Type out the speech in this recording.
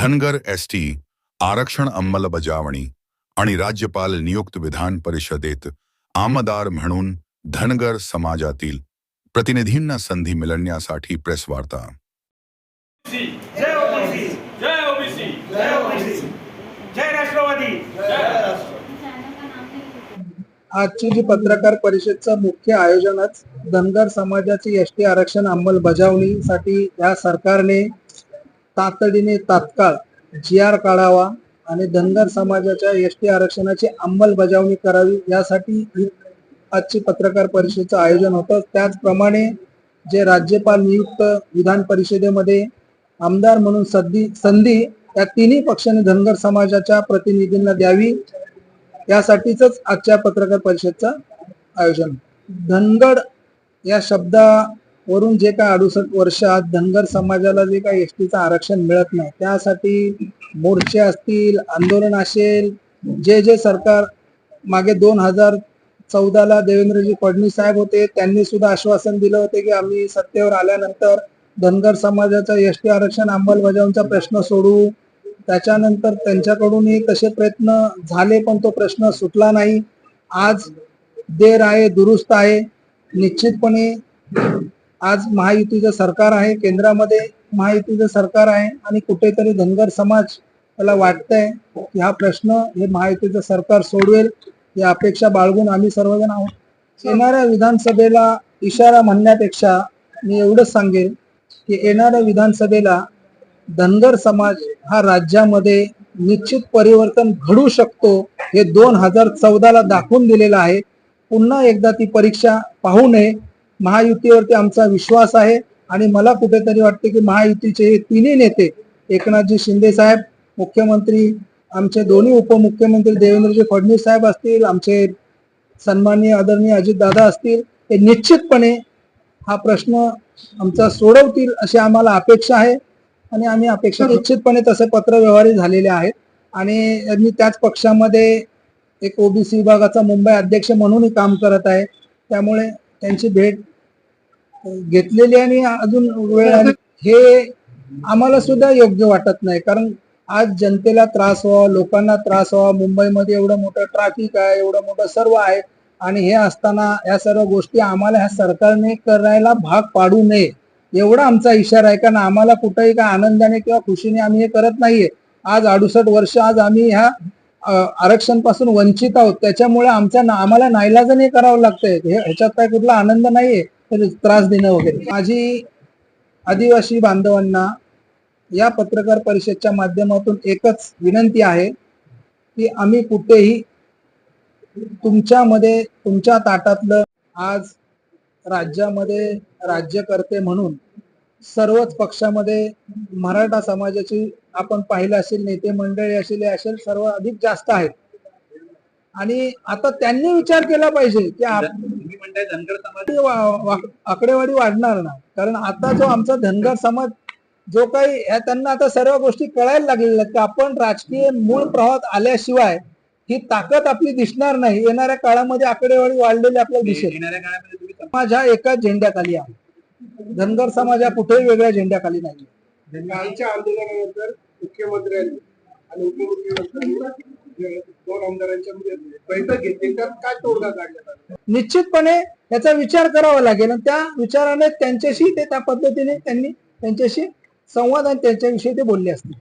Dhangar S T आरक्षण अंमलबजावणी आणि राज्यपाल नियुक्त विधान परिषदेत आमदार म्हणून धनगर समाजातील प्रतिनिधींना संधी मिळण्यासाठी प्रेस वार्ता. आजची जी पत्रकार परिषदचं मुख्य आयोजनच धनगर समाजाची एस टी आरक्षण अंमलबजावणीसाठी या सरकारने तातडीने तात्काळ जी आर काढावा आणि धनगर समाजाच्या एस टी आरक्षणाची अंमलबजावणी करावी यासाठी ही आजची पत्रकार परिषदेचं आयोजन होतं. त्याचप्रमाणे जे राज्यपाल नियुक्त विधान परिषदेमध्ये आमदार म्हणून संधी संधी या तिन्ही पक्षाने धनगर समाजाच्या प्रतिनिधींना द्यावी यासाठीच आजच्या पत्रकार परिषदेचं आयोजन धनगड या शब्दा वरून जे काय अडुसष्ट वर्षात धनगर समाजाला जे काय एस टीचं आरक्षण मिळत नाही त्यासाठी मोर्चे असतील आंदोलन असेल जे जे सरकार मागे दोन हजार चौदाला देवेंद्रजी फडणवीस साहेब होते त्यांनी सुद्धा आश्वासन दिलं होते की आम्ही सत्तेवर आल्यानंतर धनगर समाजाचं एस टी आरक्षण अंमलबजावणीचा प्रश्न सोडू. त्याच्यानंतर त्यांच्याकडूनही तसे प्रयत्न झाले पण तो प्रश्न सुटला नाही. आज देर आहे दुरुस्त आहे. निश्चितपणे आज महायुतीचं सरकार आहे केंद्रामध्ये महायुतीचं सरकार आहे आणि कुठेतरी धनगर समाज त्याला वाटतंय की हा प्रश्न हे महायुतीचं सरकार सोडवेल ही अपेक्षा बाळगून आम्ही सर्वजण आहोत. येणाऱ्या विधानसभेला इशारा म्हणण्यापेक्षा मी एवढंच सांगेन की येणाऱ्या विधानसभेला धनगर समाज हा राज्यामध्ये निश्चित परिवर्तन घडू शकतो हे दोन हजार चौदाला दाखवून दिलेलं आहे. पुन्हा एकदा ती परीक्षा पाहू नये. महायुतीवरती आमचा विश्वास आहे आणि मला कुठेतरी वाटते की महायुतीचे हे तिन्ही नेते एकनाथजी शिंदे साहेब मुख्यमंत्री आमचे दोन्ही उपमुख्यमंत्री देवेंद्रजी फडणवीस साहेब असतील आमचे सन्माननीय आदरणीय अजितदादा असतील हे निश्चितपणे हा प्रश्न आमचा सोडवतील अशी आम्हाला अपेक्षा आहे. आणि आम्ही अपेक्षा निश्चितपणे तसे पत्रव्यवहारही झालेले आहेत. आणि मी त्याच पक्षामध्ये एक ओबीसी विभागाचा मुंबई अध्यक्ष म्हणूनही काम करत आहे. त्यामुळे त्यांची भेट घेतलेली आणि अजून वेळ हे आम्हाला सुद्धा योग्य वाटत नाही. कारण आज जनतेला त्रास व्हावा लोकांना त्रास व्हावा मुंबईमध्ये एवढं मोठं ट्रॅफिक आहे एवढं मोठं सर्व आहे. आणि हे असताना या सर्व गोष्टी आम्हाला ह्या सरकारने करायला भाग पाडू नये. एवढा आमचा इशारा आहे. कारण आम्हाला कुठेही काय आनंदाने किंवा खुशीने आम्ही हे करत नाहीये. आज अडुसष्ट वर्ष आज आम्ही ह्या आरक्षणपासून वंचित आहोत. त्याच्यामुळे आमच्या आम्हाला नाईलाजाने करावं लागतंय. हे ह्याच्यात काय कुठला आनंद नाहीये. त्रास देणं वगैरे. माझी आदिवासी बांधवांना या पत्रकार परिषदच्या माध्यमातून एकच विनंती आहे की आम्ही कुठेही तुमच्यामध्ये तुमच्या ताटातलं आज राज्यामध्ये राज्यकर्ते म्हणून सर्वच पक्षामध्ये मराठा समाजाची आपण पाहिलं असेल नेते मंडळी असेल असेल सर्व अधिक जास्त आहेत. आणि आता त्यांनी विचार केला पाहिजे की तुम्ही म्हणताय धनगर समाज आकडेवारी वाढणार ना. कारण आता जो आमचा धनगर समाज जो काही त्यांना आता सर्व गोष्टी कळायला लागलेल्या आहेत की आपण राजकीय मूळ प्रवाहात आल्याशिवाय ही ताकद आपली दिसणार नाही. येणाऱ्या काळामध्ये आकडेवारी वाढलेली आपल्याला दिसेल येणाऱ्या काळामध्ये समाज हा एकाच झेंड्याखाली आहे. धनगर समाज हा कुठेही वेगळ्या झेंड्याखाली नाही. कालच्या आंदोलनानंतर मुख्यमंत्र्यांनी आणि उपमुख्यमंत्र्यांनी जे दोन आमदारांच्या मध्ये बैठक घेतली तर काय तोडगा काढण्यात आला? निश्चितपणे याचा विचार करावा लागेल. आणि त्या विचाराने त्यांच्याशी ते त्या पद्धतीने त्यांनी त्यांच्याशी संवाद आणि त्यांच्याविषयी ते बोलले असतील.